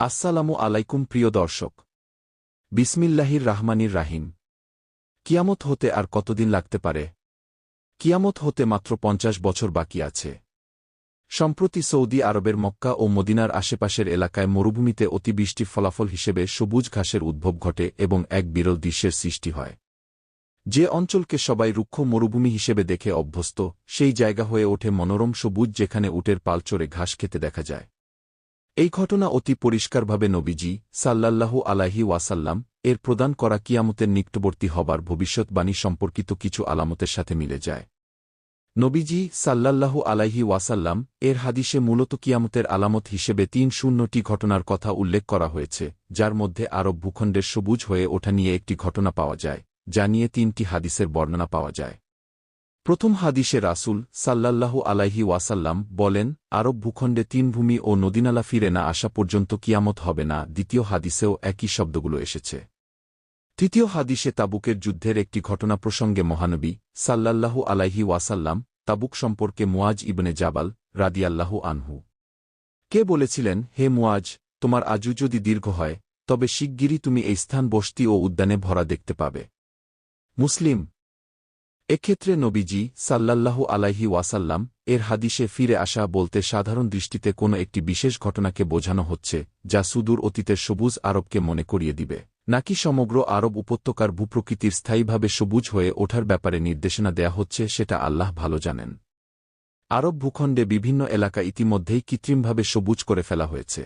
আসসালামু আলাইকুম, প্রিয় দর্শক। বিসমিল্লাহির রাহমানির রাহিম। কিয়ামত হতে আর কতদিন লাগতে পারে? কিয়ামত হতে মাত্র পঞ্চাশ বছর বাকি আছে। সম্প্রতি সৌদি আরবের মক্কা ও মদিনার আশেপাশের এলাকায় মরুভূমিতে অতিবৃষ্টির ফলাফল হিসেবে সবুজ ঘাসের উদ্ভব ঘটে এবং এক বিরল দৃশ্যের সৃষ্টি হয়। যে অঞ্চলকে সবাই রুক্ষ মরুভূমি হিসেবে দেখে অভ্যস্ত, সেই জায়গা হয়ে ওঠে মনোরম সবুজ যেখানে উটের পাল চড়ে ঘাস খেতে দেখা যায়। এই ঘটনা অতি পরিষ্কারভাবে নবীজি সাল্লাল্লাহু আলাহি ওয়াসাল্লাম এর প্রদান করা কিয়ামতের নিকটবর্তী হবার ভবিষ্যৎবাণী সম্পর্কিত কিছু আলামতের সাথে মিলে যায়। নবীজি সাল্লাল্লাহু আলাইহি ওয়াসাল্লাম এর হাদিসে মূলত কিয়ামতের আলামত হিসেবে তিন শূন্যটি ঘটনার কথা উল্লেখ করা হয়েছে, যার মধ্যে আরব ভূখণ্ডের সবুজ হয়ে ওঠা নিয়ে একটি ঘটনা পাওয়া যায়, যা নিয়ে তিনটি হাদিসের বর্ণনা পাওয়া যায়। প্রথম হাদিসে রাসুল সাল্লাল্লাহু আলাইহি ওয়াসাল্লাম বলেন, আরব ভূখণ্ডে তিন ভূমি ও নদীনালা ফিরে না আসা পর্যন্ত কিয়ামত হবে না, দ্বিতীয় হাদিসেও একই শব্দগুলো এসেছে। তৃতীয় হাদিসে তাবুকের যুদ্ধের একটি ঘটনা প্রসঙ্গে মহানবী সাল্লাল্লাহু আলাইহি ওয়াসাল্লাম তাবুক সম্পর্কে মুয়াজ ইবনে জাবাল রাদিয়াল্লাহু আনহু। কে বলেছিলেন, হে মুয়াজ, তোমার আজু যদি দীর্ঘ হয়, তবে শিগগিরই তুমি এই স্থান বস্তি ও উদ্যানে ভরা দেখতে পাবে। মুসলিম এক্ষেত্রে নবীজি সাল্লাল্লাহু আলাইহি ওয়াসাল্লাম এর হাদিসে ফিরে আসা বলতে সাধারণ দৃষ্টিতে কোনো একটি বিশেষ ঘটনাকে বোঝানো হচ্ছে, যা সুদূর অতীতের সবুজ আরবকে মনে করিয়ে দিবে। নাকি সমগ্র আরব উপত্যকার ভূপ্রকৃতির স্থায়ীভাবে সবুজ হয়ে ওঠার ব্যাপারে নির্দেশনা দেয়া হচ্ছে সেটা আল্লাহ ভালো জানেন। আরব ভূখণ্ডে বিভিন্ন এলাকা ইতিমধ্যেই কৃত্রিমভাবে সবুজ করে ফেলা হয়েছে।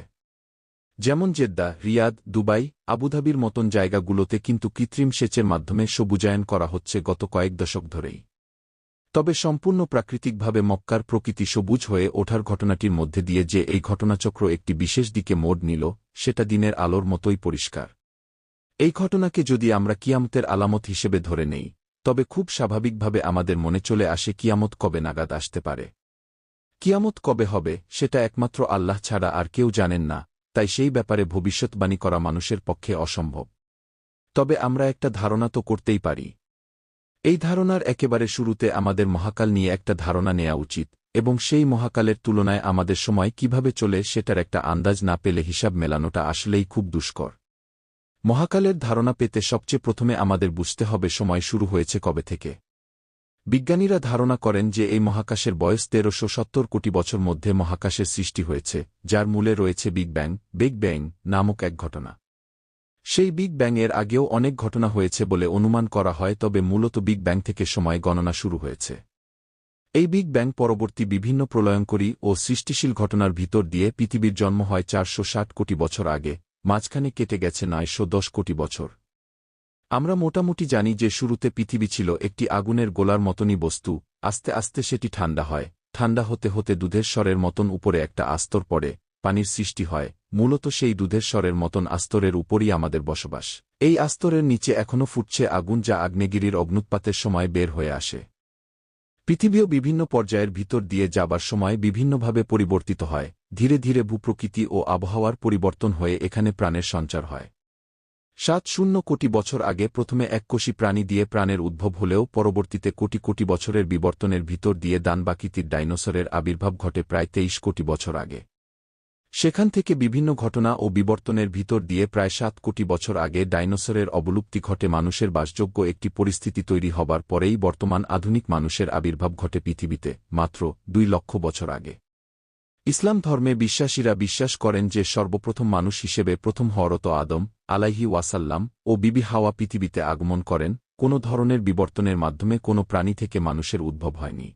যেমন জেদ্দা, রিয়াদ, দুবাই, আবুধাবির মতন জায়গাগুলোতে কিন্তু কৃত্রিম সেচের মাধ্যমে সবুজায়ন করা হচ্ছে গত কয়েক দশক ধরেই। তবে সম্পূর্ণ প্রাকৃতিকভাবে মক্কার প্রকৃতি সবুজ হয়ে ওঠার ঘটনাটির মধ্যে দিয়ে যে এই ঘটনাচক্র একটি বিশেষ দিকে মোড় নিল, সেটা দিনের আলোর মতোই পরিষ্কার। এই ঘটনাকে যদি আমরা কিয়ামতের আলামত হিসেবে ধরে নেই, তবে খুব স্বাভাবিকভাবে আমাদের মনে চলে আসে কিয়ামত কবে নাগাদ আসতে পারে। কিয়ামত কবে হবে, সেটা একমাত্র আল্লাহ ছাড়া আর কেউ জানেন না তাই সেই ব্যাপারে ভবিষ্যৎবাণী করা মানুষের পক্ষে অসম্ভব। তবে আমরা একটা ধারণা তো করতেই পারি। এই ধারণার একেবারে শুরুতে আমাদের মহাকাল নিয়ে একটা ধারণা নেওয়া উচিত, এবং সেই মহাকালের তুলনায় আমাদের সময় কীভাবে চলে সেটার একটা আন্দাজ না পেলে হিসাব মেলানোটা আসলেই খুব দুষ্কর। মহাকালের ধারণা পেতে সবচেয়ে প্রথমে আমাদের বুঝতে হবে সময় শুরু হয়েছে কবে থেকে। বিজ্ঞানীরা ধারণা করেন যে এই মহাকাশের বয়স তেরোশো সত্তর কোটি বছর মধ্যে মহাকাশের সৃষ্টি হয়েছে, যার মূলে রয়েছে বিগ ব্যাং বিগ ব্যাং নামক এক ঘটনা। সেই বিগ ব্যাং এর আগেও অনেক ঘটনা হয়েছে বলে অনুমান করা হয়, তবে মূলত বিগ ব্যাং থেকে সময় গণনা শুরু হয়েছে। এই বিগ ব্যাং পরবর্তী বিভিন্ন প্রলয়ঙ্করী ও সৃষ্টিশীল ঘটনার ভিতর দিয়ে পৃথিবীর জন্ম হয় চারশো ষাট কোটি বছর আগে, মাঝখানে কেটে গেছে নয়শো দশ কোটি বছর। আমরা মোটামুটি জানি যে শুরুতে পৃথিবী ছিল একটি আগুনের গোলার মতনই বস্তু, আস্তে আস্তে সেটি ঠান্ডা হয়। ঠান্ডা হতে হতে দুধের স্বরের মতন উপরে একটা আস্তর পড়ে, পানির সৃষ্টি হয়। মূলত সেই দুধের স্বরের মতন আস্তরের উপরই আমাদের বসবাস। এই আস্তরের নিচে এখনও ফুটছে আগুন যা আগ্নেগিরির অগ্নুৎপাতের সময় বের হয়ে আসে। পৃথিবীও বিভিন্ন পর্যায়ের ভিতর দিয়ে যাবার সময় বিভিন্নভাবে পরিবর্তিত হয়। ধীরে ধীরে ভূপ্রকৃতি ও আবহাওয়ার পরিবর্তন হয়ে এখানে প্রাণের সঞ্চার হয়। সাত শূন্য কোটি বছর আগে প্রথমে এককোষী প্রাণী দিয়ে প্রাণের উদ্ভব হলেও পরবর্তীতে কোটি কোটি বছরের বিবর্তনের ভিতর দিয়ে দানবাকিতির ডাইনোসরের আবির্ভাব ঘটে প্রায় তেইশ কোটি বছর আগে। সেখান থেকে বিভিন্ন ঘটনা ও বিবর্তনের ভিতর দিয়ে প্রায় সাত কোটি বছর আগে ডাইনোসরের অবলুপ্তি ঘটে মানুষের বাসযোগ্য একটি পরিস্থিতি তৈরি হবার পরেই বর্তমান আধুনিক মানুষের আবির্ভাব ঘটে পৃথিবীতে, মাত্র দুই লক্ষ বছর আগে। ইসলাম ধর্মে বিশ্বাসীরা বিশ্বাস করেন যে সর্বপ্রথম মানুষ হিসেবে প্রথম হরত আদম আলাইহি ওয়াসাল্লাম ও বিবি হাওয়া পৃথিবীতে আগমন করেন, কোনো ধরনের বিবর্তনের মাধ্যমে কোনো প্রাণী থেকে মানুষের উদ্ভব হয়নি।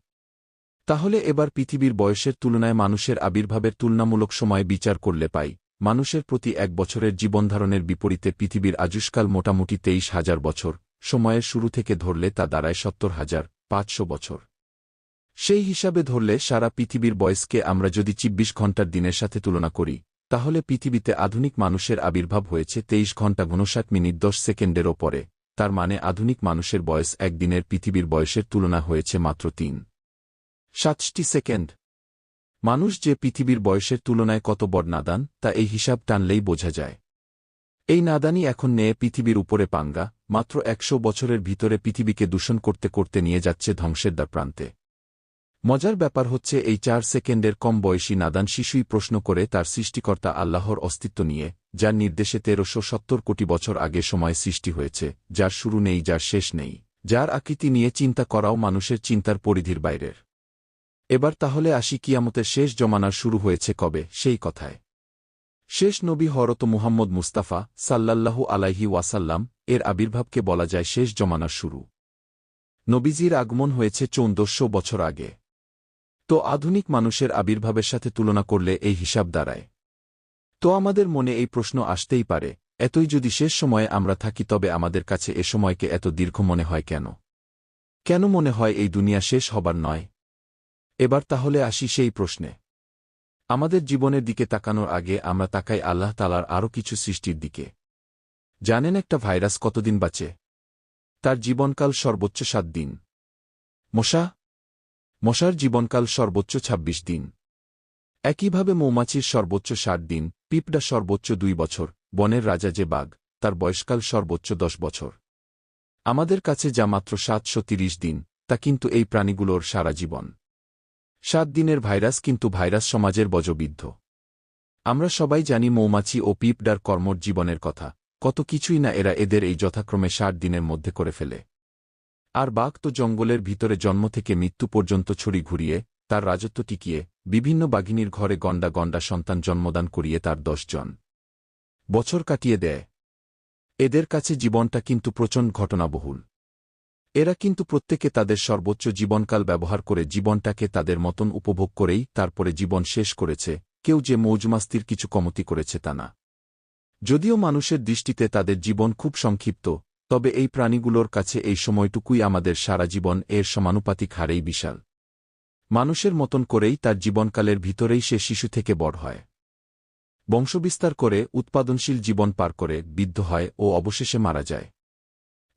তাহলে এবার পৃথিবীর বয়সের তুলনায় মানুষের আবির্ভাবের তুলনামূলক সময় বিচার করলে পাই, মানুষের প্রতি এক বছরের জীবনধারণের বিপরীতে পৃথিবীর আজুষ্কাল মোটামুটি তেইশ হাজার বছর, সময়ের শুরু থেকে ধরলে তা দাঁড়ায় সত্তর হাজার পাঁচশো বছর। সেই হিসাবে ধরলে সারা পৃথিবীর বয়সকে আমরা যদি চব্বিশ ঘণ্টার দিনের সাথে তুলনা করি, তাহলে পৃথিবীতে আধুনিক মানুষের আবির্ভাব হয়েছে তেইশ ঘণ্টা ঘনষাট মিনিট দশ সেকেন্ডেরও পরে। তার মানে আধুনিক মানুষের বয়স একদিনের পৃথিবীর বয়সের তুলনা হয়েছে মাত্র তিন। সাতটি সেকেন্ড। মানুষ যে পৃথিবীর বয়সের তুলনায় কত বড় নাদান তা এই হিসাব টানলেই বোঝা যায়। এই নাদানি এখন নেয়ে পৃথিবীর উপরে পাঙ্গা, মাত্র একশো বছরের ভিতরে পৃথিবীকে দূষণ করতে করতে নিয়ে যাচ্ছে ধ্বংসের দ্বার প্রান্তে। মজার ব্যাপার হচ্ছে এই চার সেকেন্ডের কম বয়সী নাদান শিশুই প্রশ্ন করে তার সৃষ্টিকর্তা আল্লাহর অস্তিত্ব নিয়ে, যার নির্দেশে তেরোশো সত্তর কোটি বছর আগে সময় সৃষ্টি হয়েছে, যার শুরু নেই, যার শেষ নেই। যার আকৃতি নিয়ে চিন্তা করাও মানুষের চিন্তার পরিধির বাইরের। এবার তাহলে আসি কিয়ামতের শেষ জমানার শুরু হয়েছে কবে, সেই কথায়। শেষ নবী হরত মুহাম্মদ মুস্তাফা সাল্লাল্লাহু আলাইহি ওয়াসাল্লাম, এর আবির্ভাবকে বলা যায় শেষ জমানার শুরু। নবীজির আগমন হয়েছে চৌদ্দশো বছর আগে। তো আধুনিক মানুষের আবির্ভাবের সাথে তুলনা করলে এই হিসাব দাঁড়ায়। তো আমাদের মনে এই প্রশ্ন আসতেই পারে, এতই যদি শেষ সময়ে আমরা থাকি তবে আমাদের কাছে এ সময়কে এত দীর্ঘ মনে হয় কেন? কেন মনে হয় এই দুনিয়া শেষ হবার নয়? এবার তাহলে আসি সেই প্রশ্নে। আমাদের জীবনের দিকে তাকানোর আগে আমরা তাকাই আল্লাহ তালার আরও কিছু সৃষ্টির দিকে। জানেন একটা ভাইরাস কতদিন বাঁচে? তার জীবনকাল সর্বোচ্চ সাত দিন। মশা মশার জীবনকাল সর্বোচ্চ ২৬ দিন। একইভাবে মৌমাছির সর্বোচ্চ ষাট দিন, পিপডা সর্বোচ্চ দুই বছর, বনের রাজা যে বাঘ, তার বয়সকাল সর্বোচ্চ দশ বছর। আমাদের কাছে যা মাত্র সাতশো দিন, তা কিন্তু এই প্রাণীগুলোর সারা জীবন। সাত দিনের ভাইরাস কিন্তু ভাইরাস সমাজের বজবিদ্ধ। আমরা সবাই জানি মৌমাছি ও পিপডার কর্মর জীবনের কথা, কত কিছুই না এরা এদের এই যথাক্রমে ষাট দিনের মধ্যে করে ফেলে। আর বাঘ তো জঙ্গলের ভিতরে জন্ম থেকে মৃত্যু পর্যন্ত ছড়ি ঘুরিয়ে, তার রাজত্ব টিকিয়ে, বিভিন্ন বাঘিনীর ঘরে গণ্ডা গণ্ডা সন্তান জন্মদান করিয়ে তার দশজন বছর কাটিয়ে দেয়। এদের কাছে জীবনটা কিন্তু প্রচণ্ড ঘটনাবহুল। এরা কিন্তু প্রত্যেকে তাদের সর্বোচ্চ জীবনকাল ব্যবহার করে জীবনটাকে তাদের মতন উপভোগ করেই তারপরে জীবন শেষ করেছে, কেউ যে মৌজমাস্তির কিছু কমতি করেছে তা না। যদিও মানুষের দৃষ্টিতে তাদের জীবন খুব সংক্ষিপ্ত তবে এই প্রাণীগুলোর কাছে এই সময়টুকুই আমাদের সারা জীবন এর সমানুপাতিক হারেই বিশাল। মানুষের মতন করেই তার জীবনকালের ভিতরেই সে শিশু থেকে বড় হয়। বংশবিস্তার করে উৎপাদনশীল জীবন পার করে বিদ্ধ হয় ও অবশেষে মারা যায়।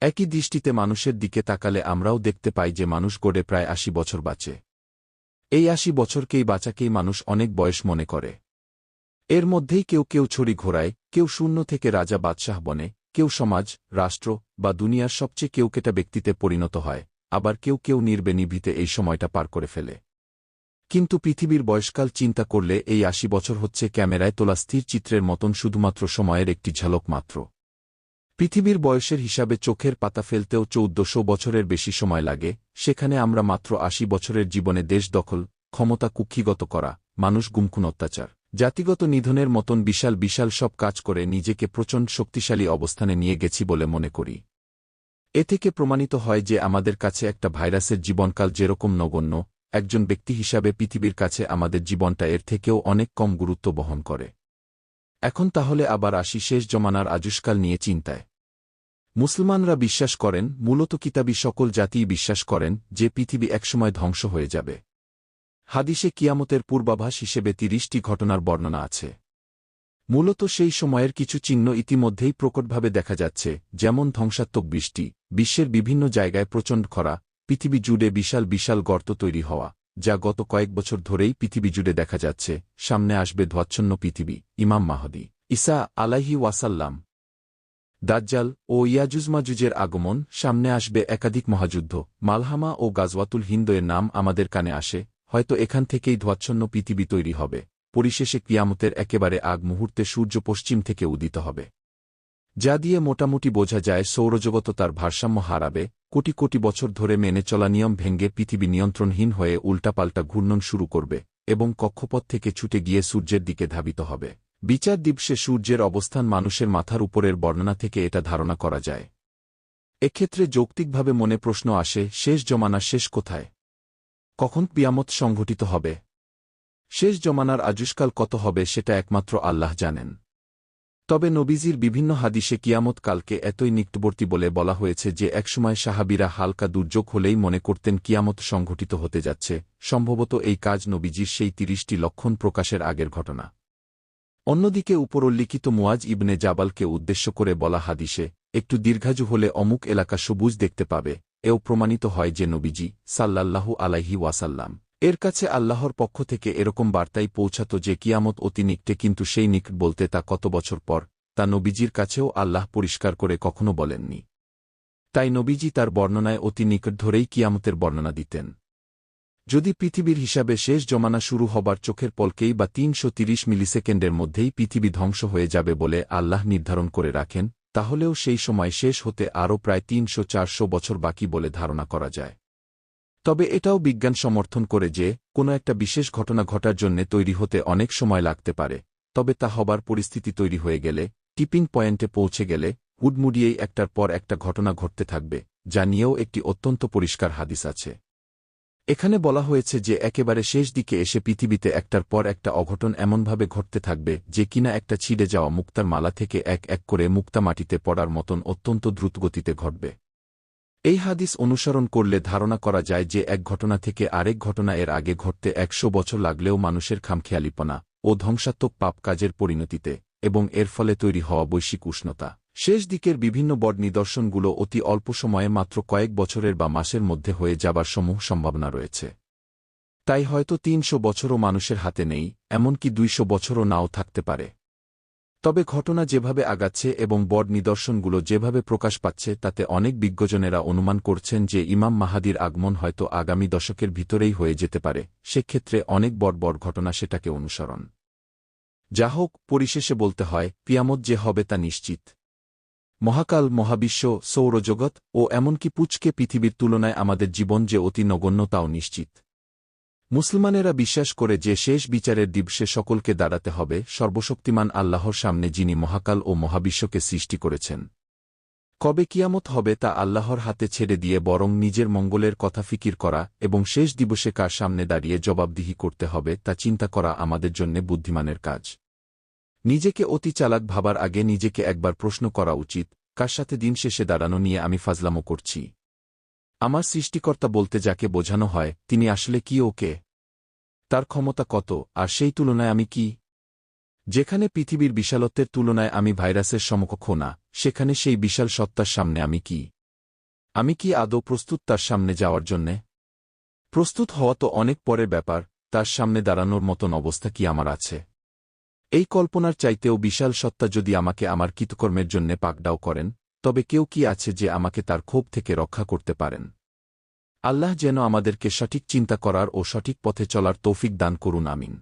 একই দৃষ্টিতে মানুষের দিকে তাকালে আমরাও দেখতে পাই যে মানুষ গড়ে প্রায় আশি বছর বাঁচে। এই আশি বছরকেই বাঁচাকেই মানুষ অনেক বয়স মনে করে। এর মধ্যেই কেউ কেউ ছড়ি ঘোরায়, কেউ শূন্য থেকে রাজা বাদশাহ বনে কেউ সমাজ, রাষ্ট্র বা দুনিয়ার সবচেয়ে কেউ কেটা ব্যক্তিতে পরিণত হয়, আবার কেউ কেউ নির্বেনিভিতে এই সময়টা পার করে ফেলে। কিন্তু পৃথিবীর বয়সকাল চিন্তা করলে এই আশি বছর হচ্ছে ক্যামেরায় তোলা স্থির চিত্রের মতন শুধুমাত্র সময়ের একটি ঝলক মাত্র। পৃথিবীর বয়সের হিসাবে চোখের পাতা ফেলতেও চৌদ্দশো বছরের বেশি সময় লাগে, সেখানে আমরা মাত্র আশি বছরের জীবনে দেশ দখল, ক্ষমতা কুক্ষিগত করা, মানুষ গুমখুন অত্যাচার। জাতিগত নিধনের মতন বিশাল বিশাল সব কাজ করে নিজেকে প্রচণ্ড শক্তিশালী অবস্থানে নিয়ে গেছি বলে মনে করি। এ থেকে প্রমাণিত হয় যে আমাদের কাছে একটা ভাইরাসের জীবনকাল যেরকম নগণ্য, একজন ব্যক্তি হিসাবে পৃথিবীর কাছে আমাদের জীবনটা এর থেকেও অনেক কম গুরুত্ব বহন করে। এখন তাহলে আবার আসি শেষ জমানার আজুষ্কাল নিয়ে চিন্তায়। মুসলমানরা বিশ্বাস করেন, মূলত কিতাবী সকল জাতিই বিশ্বাস করেন, যে পৃথিবী একসময় ধ্বংস হয়ে যাবে। হাদিসে কিয়ামতের পূর্বাভাস হিসেবে তিরিশটি ঘটনার বর্ণনা আছে। মূলত সেই সময়ের কিছু চিহ্ন ইতিমধ্যেই প্রকটভাবে দেখা যাচ্ছে, যেমন ধ্বংসাত্মক বৃষ্টি, বিশ্বের বিভিন্ন জায়গায় প্রচণ্ড খরা, পৃথিবী জুড়ে বিশাল বিশাল গর্ত তৈরি হওয়া, যা গত কয়েক বছর ধরেই পৃথিবী জুড়ে দেখা যাচ্ছে, সামনে আসবে ধ্বচ্ছন্ন পৃথিবী, ইমাম মাহদি ইসা আলাহি ওয়াসাল্লাম। দাজ্জাল ও ইয়াজুজমাজুজের আগমন, সামনে আসবে একাধিক মহাযুদ্ধ, মালহামা ও গাজওয়াতুল হিন্দয়ের নাম আমাদের কানে আসে হয়তো এখান থেকেই ধ্বচ্ছন্ন পৃথিবী তৈরি হবে। পরিশেষে কিয়ামতের একেবারে আগ মুহূর্তে সূর্য পশ্চিম থেকে উদিত হবে। যা দিয়ে মোটামুটি বোঝা যায় সৌরজগত তার ভারসাম্য হারাবে। কোটি কোটি বছর ধরে মেনে চলা নিয়ম ভেঙ্গে পৃথিবী নিয়ন্ত্রণহীন হয়ে উল্টাপাল্টা ঘূর্ণন শুরু করবে এবং কক্ষপথ থেকে ছুটে গিয়ে সূর্যের দিকে ধাবিত হবে। বিচার দিবসে সূর্যের অবস্থান মানুষের মাথার উপরের বর্ণনা থেকে এটা ধারণা করা যায়। এক্ষেত্রে যৌক্তিকভাবে মনে প্রশ্ন আসে, শেষ জমানা শেষ কোথায়? কখন পিয়ামত সংঘটিত হবে? শেষ জমানার আজুষ্কাল কত হবে সেটা একমাত্র আল্লাহ জানেন। তবে নবীজির বিভিন্ন হাদিসে কিয়ামত কালকে এতই নিকটবর্তী বলে বলা হয়েছে যে একসময় সাহাবিরা হালকা দুর্যোগ হলেই মনে করতেন কিয়ামত সংঘটিত হতে যাচ্ছে, সম্ভবত এই কাজ নবীজির সেই তিরিশটি লক্ষণ প্রকাশের আগের ঘটনা। অন্যদিকে উপরোল্লিখিত মুয়াজ ইবনে জাবালকে উদ্দেশ্য করে বলা হাদিসে, একটু দীর্ঘাজু হলে অমুক এলাকা সবুজ দেখতে পাবে। এও প্রমাণিত হয় যে নবীজি সাল্লাল্লাহু আলাইহি ওয়াসাল্লাম এর কাছে আল্লাহর পক্ষ থেকে এরকম বার্তাই পৌঁছাত যে কিয়ামত অতি নিকটে কিন্তু সেই নিকট বলতে তা কত বছর পর, তা নবীজির কাছেও আল্লাহ পরিষ্কার করে কখনো বলেননি। তাই নবীজি তার বর্ণনায় অতি নিকট ধরেই কিয়ামতের বর্ণনা দিতেন। যদি পৃথিবীর হিসাবে শেষ জমানা শুরু হবার চোখের পলকেই বা তিনশো মিলিসেকেন্ডের মধ্যেই পৃথিবী ধ্বংস হয়ে যাবে বলে আল্লাহ নির্ধারণ করে রাখেন তাহলেও সেই সময় শেষ হতে আরও প্রায় তিনশো চারশো বছর বাকি বলে ধারণা করা যায়। তবে এটাও বিজ্ঞান সমর্থন করে যে, কোনো একটা বিশেষ ঘটনা ঘটার জন্যে তৈরি হতে অনেক সময় লাগতে পারে, তবে তা হবার পরিস্থিতি তৈরি হয়ে গেলে, টিপিং পয়েন্টে পৌঁছে গেলে হুডমুডিয়েই একটার পর একটা ঘটনা ঘটতে থাকবে, যা নিয়েও একটি অত্যন্ত পরিষ্কার হাদিস আছে। এখানে বলা হয়েছে যে একেবারে শেষ দিকে এসে পৃথিবীতে একটার পর একটা অঘটন এমনভাবে ঘটতে থাকবে যে কিনা একটা ছিঁড়ে যাওয়া মুক্তার মালা থেকে এক এক করে মুক্তা মাটিতে পড়ার মতন অত্যন্ত দ্রুতগতিতে ঘটবে। এই হাদিস অনুসরণ করলে ধারণা করা যায় যে এক ঘটনা থেকে আরেক ঘটনা এর আগে ঘটতে একশো বছর লাগলেও মানুষের খামখেয়ালিপনা ও ধ্বংসাত্মক পাপ কাজের পরিণতিতে এবং এর ফলে তৈরি হওয়া বৈশ্বিক উষ্ণতা। শেষ দিকের বিভিন্ন বড নিদর্শনগুলো অতি অল্প সময়ে মাত্র কয়েক বছরের বা মাসের মধ্যে হয়ে যাবার সমূহ সম্ভাবনা রয়েছে। তাই হয়তো তিনশো বছরও মানুষের হাতে নেই, এমনকি দুইশো বছরও নাও থাকতে পারে। তবে ঘটনা যেভাবে আগাচ্ছে এবং বড নিদর্শনগুলো যেভাবে প্রকাশ পাচ্ছে, তাতে অনেক বিজ্ঞজনেরা অনুমান করছেন যে ইমাম মাহাদির আগমন হয়তো আগামী দশকের ভিতরেই হয়ে যেতে পারে, সেক্ষেত্রে অনেক বড় বড় ঘটনা সেটাকে অনুসরণ। যা হোক, পরিশেষে বলতে হয় পিয়ামত যে হবে তা নিশ্চিত। মহাকাল, মহাবিশ্ব, সৌরজগৎ ও এমনকি পুচকে পৃথিবীর তুলনায় আমাদের জীবন যে অতি নগণ্য তাও নিশ্চিত। মুসলমানেরা বিশ্বাস করে যে শেষ বিচারের দিবসে সকলকে দাঁড়াতে হবে, সর্বশক্তিমান আল্লাহর সামনে যিনি মহাকাল ও মহাবিশ্বকে সৃষ্টি করেছেন। কবে কিয়ামত হবে তা আল্লাহর হাতে ছেড়ে দিয়ে বরং নিজের মঙ্গলের কথা ফিকির করা এবং শেষ দিবসে কার সামনে দাঁড়িয়ে জবাবদিহি করতে হবে তা চিন্তা করা আমাদের জন্য বুদ্ধিমানের কাজ। নিজেকে অতি চালাক ভাবার আগে নিজেকে একবার প্রশ্ন করা উচিত, কার সাথে দিন শেষে দাঁড়ানো নিয়ে আমি ফাজলামো করছি? আমার সৃষ্টিকর্তা বলতে যাকে বোঝানো হয়, তিনি আসলে কি ওকে? তার ক্ষমতা কত, আর সেই তুলনায় আমি কি? যেখানে পৃথিবীর বিশালত্বের তুলনায় আমি ভাইরাসের সমকক্ষ না, সেখানে সেই বিশাল সত্তার সামনে আমি কি? আমি কি আদৌ প্রস্তুত তার সামনে যাওয়ার জন্যে? প্রস্তুত হওয়া তো অনেক পরের ব্যাপার, তার সামনে দাঁড়ানোর মতন অবস্থা কি আমার আছে? এই কল্পনার চাইতেও বিশাল সত্তা যদি আমাকে আমার কৃতকর্মের জন্যে পাকডাও করেন, তবে কেউ কি আছে যে আমাকে তার ক্ষোভ থেকে রক্ষা করতে পারেন? আল্লাহ যেন আমাদেরকে সঠিক চিন্তা করার ও সঠিক পথে চলার তৌফিক দান করুন, আমিন।